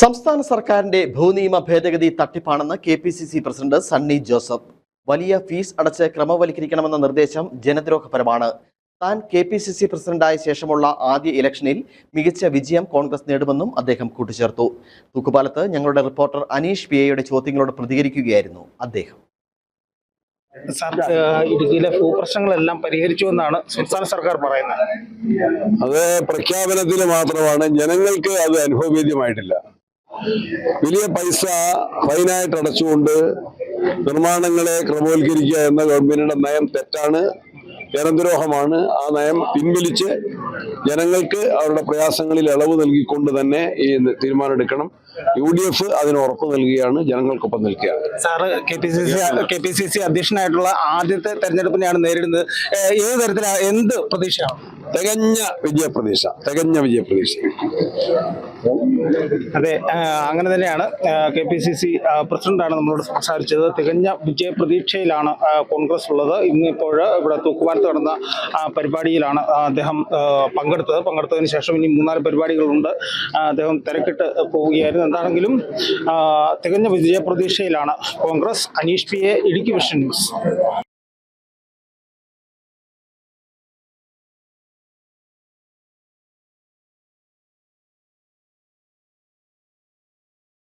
സംസ്ഥാന സർക്കാരിന്റെ ഭൂനിയമ ഭേദഗതി തട്ടിപ്പാണെന്ന് K P C C president Sunny Joseph. വലിയ ഫീസ് അടച്ച് ക്രമവൽക്കരിക്കണമെന്ന നിർദ്ദേശം ജനദ്രോഹപരമാണ്. താൻ കെ പി സി സി പ്രസിഡന്റായ ശേഷമുള്ള ആദ്യ ഇലക്ഷനിൽ മികച്ച വിജയം കോൺഗ്രസ് നേടുമെന്നും അദ്ദേഹം കൂട്ടിച്ചേർത്തു. തൂക്കുപാലത്ത് ഞങ്ങളുടെ റിപ്പോർട്ടർ അനീഷ് പി എയുടെ ചോദ്യങ്ങളോട് പ്രതികരിക്കുകയായിരുന്നു അദ്ദേഹം. സാർ ഇടുക്കിയിലെ ഭൂപ്രശ്നങ്ങളെല്ലാം പരിഹരിച്ചു എന്നാണ് സംസ്ഥാന സർക്കാർ പറയുന്നത്. അത് പ്രഖ്യാപനത്തിൽ മാത്രമാണ്. ജനങ്ങൾക്ക് അത് അനുഭവവേദ്യമായിട്ടില്ല. വലിയ പൈസ ഫൈനായിട്ട് അടച്ചുകൊണ്ട് നിർമ്മാണങ്ങളെ ക്രമവൽക്കരിക്കുക എന്ന ഗവൺമെന്റിന്റെ നയം തെറ്റാണ് ജനദ്രോഹമാണ്. ആ നയം പിൻവലിച്ച് ജനങ്ങൾക്ക് അവരുടെ പ്രയാസങ്ങളിൽ ഇളവ് നൽകിക്കൊണ്ട് തന്നെ ഈ തീരുമാനം എടുക്കണം. യു ഡി എഫ് അതിന് ഉറപ്പ് നൽകുകയാണ് ജനങ്ങൾക്കൊപ്പം നിൽക്കുകയാണ്. Sir K P C C K P C C അധ്യക്ഷനായിട്ടുള്ള ആദ്യത്തെ തെരഞ്ഞെടുപ്പിനെയാണ് നേരിടുന്നത്. ഏത് തരത്തിലാണ് എന്ത് പ്രതീക്ഷയാണ്? തികഞ്ഞ വിജയപ്രതീക്ഷ തികഞ്ഞ വിജയപ്രതീക്ഷ. അതെ അങ്ങനെ തന്നെയാണ് കെ പി സി സി പ്രസിഡന്റാണ് നമ്മളോട് സംസാരിച്ചത്. തികഞ്ഞ വിജയപ്രതീക്ഷയിലാണ് കോൺഗ്രസ് ഉള്ളത്. ഇന്നിപ്പോൾ ഇവിടെ തൂക്കുമാനത്ത് നടന്ന പരിപാടിയിലാണ് അദ്ദേഹം പങ്കെടുത്തത്. പങ്കെടുത്തതിന് ശേഷം ഇനി മൂന്നാൽ പരിപാടികളുണ്ട്. അദ്ദേഹം തിരക്കിട്ട് പോവുകയായിരുന്നു. എന്താണെങ്കിലും തികഞ്ഞ വിജയപ്രതീക്ഷയിലാണ് Congress. Aneesh P A Idukki vision news.